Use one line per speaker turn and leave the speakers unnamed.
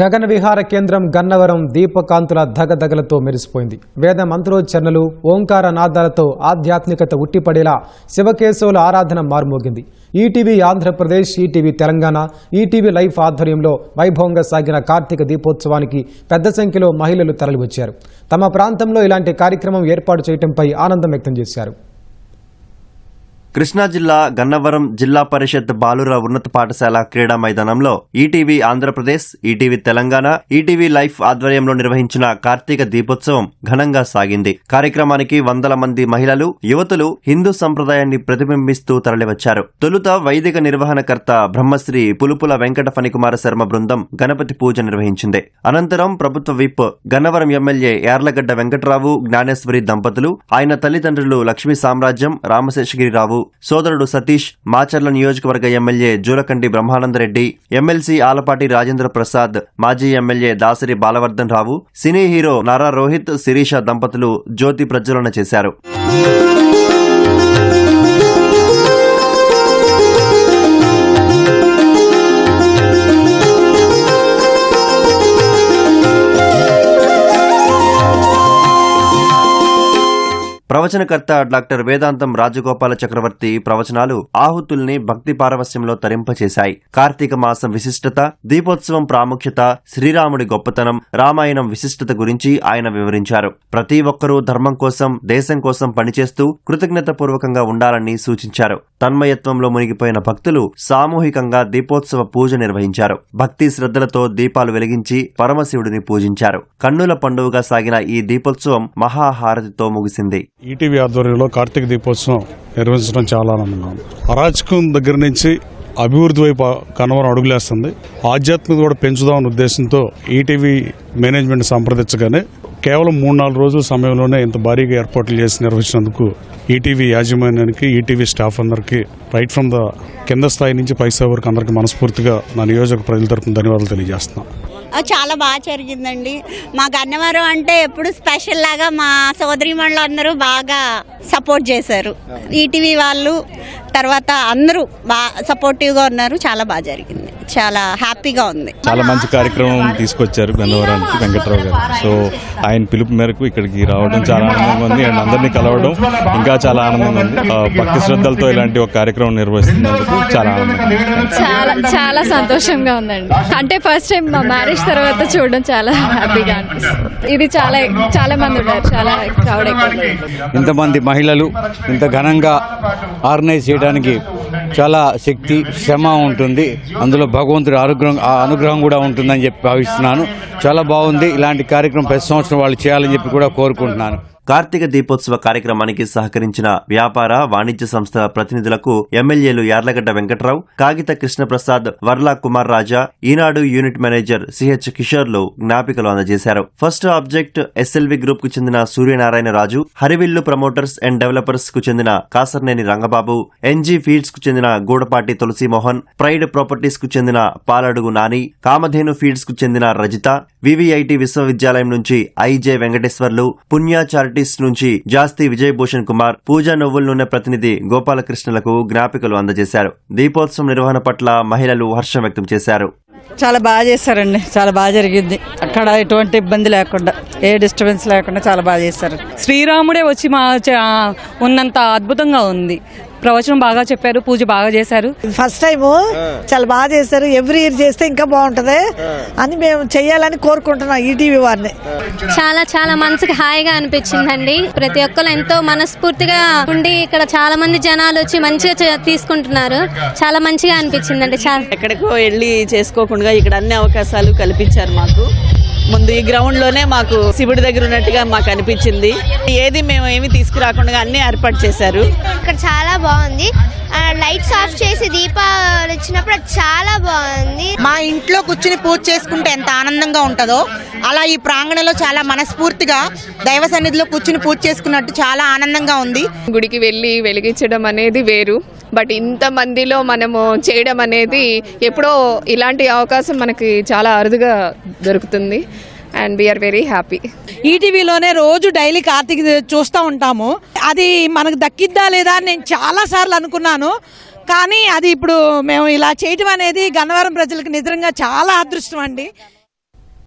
గగన విహార కేంద్రం గన్నవరం దీపకాంతుల ధగధగలతో మెరిసిపోయింది. వేద మంత్రోచ్చరణలు ఓంకార నాదాలతో ఆధ్యాత్మికత ఉట్టిపడేలా శివకేశవుల ఆరాధన మార్మోగింది. ETV Andhra Pradesh ETV Telangana ETV life ఆధ్వర్యంలో వైభవంగా సాగిన కార్తీక దీపోత్సవానికి పెద్ద సంఖ్యలో మహిళలు తరలివచ్చారు. తమ ప్రాంతంలో ఇలాంటి కార్యక్రమం ఏర్పాటు చేయడంపై ఆనందం వ్యక్తం చేశారు.
కృష్ణా జిల్లా గన్నవరం జిల్లా పరిషత్ బాలుర ఉన్నత పాఠశాల క్రీడా మైదానంలో ETV Andhra Pradesh ETV Telangana ETV life ఆధ్వర్యంలో నిర్వహించిన కార్తీక దీపోత్సవం ఘనంగా సాగింది. కార్యక్రమానికి వందల మంది మహిళలు యువతులు హిందూ సంప్రదాయాన్ని ప్రతిబింబిస్తూ తరలివచ్చారు. తొలుత వైదిక నిర్వహణకర్త బ్రహ్మశ్రీ పులుపుల వెంకట ఫణికుమార శర్మ బృందం గణపతి పూజ నిర్వహించింది. అనంతరం ప్రభుత్వ విప్ గన్నవరం ఎమ్మెల్యే యార్లగడ్డ వెంకటరావు జ్ఞానేశ్వరి దంపతులు ఆయన తల్లిదండ్రులు లక్ష్మీ సామ్రాజ్యం రామశేషగిరిరావు సోదరుడు సతీష్ మాచర్ల నియోజకవర్గ ఎమ్మెల్యే జూలకండి బ్రహ్మానందరెడ్డి ఎమ్మెల్సీ ఆలపాటి రాజేంద్ర ప్రసాద్ మాజీ MLA Dasari Balavardhan Rao cine hero Nara Rohit Sirisha దంపతులు జ్యోతి ప్రజ్వలన చేశారు. ప్రవచనకర్త డాక్టర్ వేదాంతం రాజగోపాల చక్రవర్తి ప్రవచనాలు ఆహుతుల్ని భక్తి పారవస్యంలో తరింపచేశాయి. కార్తీక మాసం విశిష్టత దీపోత్సవం ప్రాముఖ్యత శ్రీరాముడి గొప్పతనం రామాయణం విశిష్టత గురించి ఆయన వివరించారు. ప్రతి ఒక్కరూ ధర్మం కోసం దేశం కోసం పనిచేస్తూ కృతజ్ఞత పూర్వకంగా ఉండాలని సూచించారు. తన్మయత్వంలో మునిగిపోయిన భక్తులు సామూహికంగా దీపోత్సవ పూజ నిర్వహించారు. భక్తి శ్రద్ధలతో దీపాలు వెలిగించి పరమశివుడిని పూజించారు. కన్నుల పండుగగా సాగిన ఈ దీపోత్సవం మహాహారతితో ముగిసింది.
ఈటీవీ ఆధ్వర్యంలో కార్తీక దీపోత్సవం నిర్వహించడం చాలా ఆనందంగా ఉంది. అరాచకం దగ్గర నుంచి అభివృద్ధి వైపు కనవరం అడుగులేస్తుంది. ఆధ్యాత్మికత కూడా పెంచుదామన్న ఉద్దేశంతో ఈటీవీ మేనేజ్మెంట్ సంప్రదించగానే కేవలం మూడు నాలుగు రోజుల సమయంలోనే ఇంత భారీగా ఏర్పాట్లు చేసి నిర్వహించినందుకు ఈటీవీ యాజమాన్యానికి ఈటీవీ స్టాఫ్ అందరికీ రైట్ ఫ్రమ్ ద కింద స్థాయి నుంచి పైసా వరకు అందరికీ మనస్ఫూర్తిగా నా నియోజక ప్రజల తరపున ధన్యవాదాలు తెలియజేస్తున్నాను.
చాలా బాగా జరిగిందండి. మా గన్నవరం అంటే ఎప్పుడు స్పెషల్ లాగా మా సోదరిమణులు అందరూ బాగా సపోర్ట్ చేశారు. ఈటీవీ వాళ్ళు తర్వాత అందరూ బాగా సపోర్టివ్గా ఉన్నారు. చాలా బాగా జరిగింది. చాలా హ్యాపీగా ఉంది.
చాలా మంచి కార్యక్రమం తీసుకొచ్చారు గన్నవరానికి వెంకట్రావు గారు. సో ఆయన పిలుపు మేరకు ఇక్కడికి రావడం చాలా ఆనందంగా ఉంది. అండ్ అందరినీ కలవడం ఇంకా చాలా ఆనందంగా ఉంది. ఆ, భక్తి శ్రద్ధలతో ఇలాంటి ఒక కార్యక్రమం నిర్వహిస్తున్నందుకు చాలా ఆనందంగా ఉంది.
చాలా చాలా సంతోషంగా ఉందండి. అంటే ఫస్ట్ టైం మా మ్యారేజ్ తర్వాత చూడడం చాలా హ్యాపీగా అనిపిస్తుంది. ఇది చాలా చాలా మంది ఉన్నారు. చాలా క్రౌడ్.
ఇంతమంది మహిళలు ఇంత ఘనంగా ఆర్గనైజ్ చేయడానికి చాలా శక్తి శ్రమ ఉంటుంది. అందులో భగవంతుడి అనుగ్రహం అనుగ్రహం కూడా ఉంటుందని చెప్పి భావిస్తున్నాను. చాలా బాగుంది. ఇలాంటి కార్యక్రమం ప్రతి సంవత్సరం వాళ్ళు చేయాలని చెప్పి కూడా కోరుకుంటున్నాను.
కార్తీక దీపోత్సవ కార్యక్రమానికి సహకరించిన వ్యాపార వాణిజ్య సంస్థల ప్రతినిధులకు ఎమ్మెల్యేలు Yarlagadda Venkatrao Kagita Krishna Prasad Varla Kumar Raja Eenadu unit manager CH కిషోర్లు జ్ఞాపికలు అందజేశారు. ఫస్ట్ ఆబ్జెక్ట్ ఎస్ఎల్వి గ్రూప్కు చెందిన సూర్యనారాయణ రాజు హరివిల్లు ప్రమోటర్స్ అండ్ డెవలపర్స్కు చెందిన కాసర్నేని రంగబాబు ఎన్జీ ఫీడ్స్కు చెందిన గూడపాటి తులసీమోహన్ ప్రైడ్ ప్రాపర్టీస్కు చెందిన పాలడుగు నాని కామధేను ఫీడ్స్కు చెందిన రజిత వివిఐటి విశ్వవిద్యాలయం నుంచి ఐజే వెంకటేశ్వర్లు పుణ్యాచారి చారిటీస్ నుంచి జాస్తి విజయభూషణ్ కుమార్ పూజా నవ్వుల నూనె ప్రతినిధి గోపాలకృష్ణలకు జ్ఞాపికలు అందజేశారు. దీపోత్సవం నిర్వహణ పట్ల మహిళలు హర్షం వ్యక్తం చేశారు.
చాలా బాగా చేశారండి. చాలా బాగా జరిగింది. అక్కడ ఎటువంటి ఇబ్బంది లేకుండా ఏ డిస్టర్బెన్స్ లేకుండా చాలా బాగా చేశారు.
శ్రీరాముడే వచ్చి మా చ- ఉన్నంత అద్భుతంగా ఉంది. ప్రవచనం బాగా చెప్పారు పూజ బాగా చేశారు.
ఫస్ట్ టైం చాలా బాగా చేశారు. ఎవ్రీ ఇయర్ చేస్తే ఇంకా బాగుంటది. అని మేము చెయ్యాలని కోరుకుంటున్నాం ఈటీవీ వారిని.
చాలా చాలా మనసుకి హాయిగా అనిపించిందండి. ప్రతి ఒక్కరు ఎంతో మనస్ఫూర్తిగా ఉండి ఇక్కడ చాలా మంది జనాలు వచ్చి మంచిగా తీసుకుంటున్నారు. చాలా మంచిగా అనిపించిందండి చాలా.
ఎక్కడికో వెళ్ళి చేసుకోకుండా ఇక్కడ అన్ని అవకాశాలు కల్పించారు మాకు. ముందు ఈ గ్రౌండ్లోనే మాకు శివుడి దగ్గర ఉన్నట్టుగా మాకు అనిపించింది. ఏది మేము ఏమి తీసుకురాకుండా అన్ని ఏర్పాటు చేశారు.
ఇక్కడ చాలా బాగుంది. ఆ, లైట్స్ ఆఫ్ చేసి దీపాలు వచ్చినప్పుడు చాలా బాగుంది.
మా ఇంట్లో కూర్చుని పూజ చేసుకుంటే ఎంత ఆనందంగా ఉంటుందో అలా ఈ ప్రాంగణంలో చాలా మనస్ఫూర్తిగా దైవ సన్నిధిలో కూర్చుని పూజ చేసుకున్నట్టు చాలా ఆనందంగా ఉంది.
గుడికి వెళ్ళి వెలిగించడం అనేది వేరు. బట్ ఇంత మందిలో మనము చేయడం అనేది ఎప్పుడో ఇలాంటి అవకాశం మనకి చాలా అరుదుగా దొరుకుతుంది. అండ్ వీఆర్ వెరీ హ్యాపీ
ఈటీవీలోనే రోజు డైలీ కార్తీక్ చూస్తూ ఉంటాము. అది మనకు దక్కిద్దా లేదా అని నేను చాలా సార్లు అనుకున్నాను. కానీ అది ఇప్పుడు మేము ఇలా చేయటం అనేది గన్నవరం ప్రజలకు నిజంగా చాలా అదృష్టం అండి.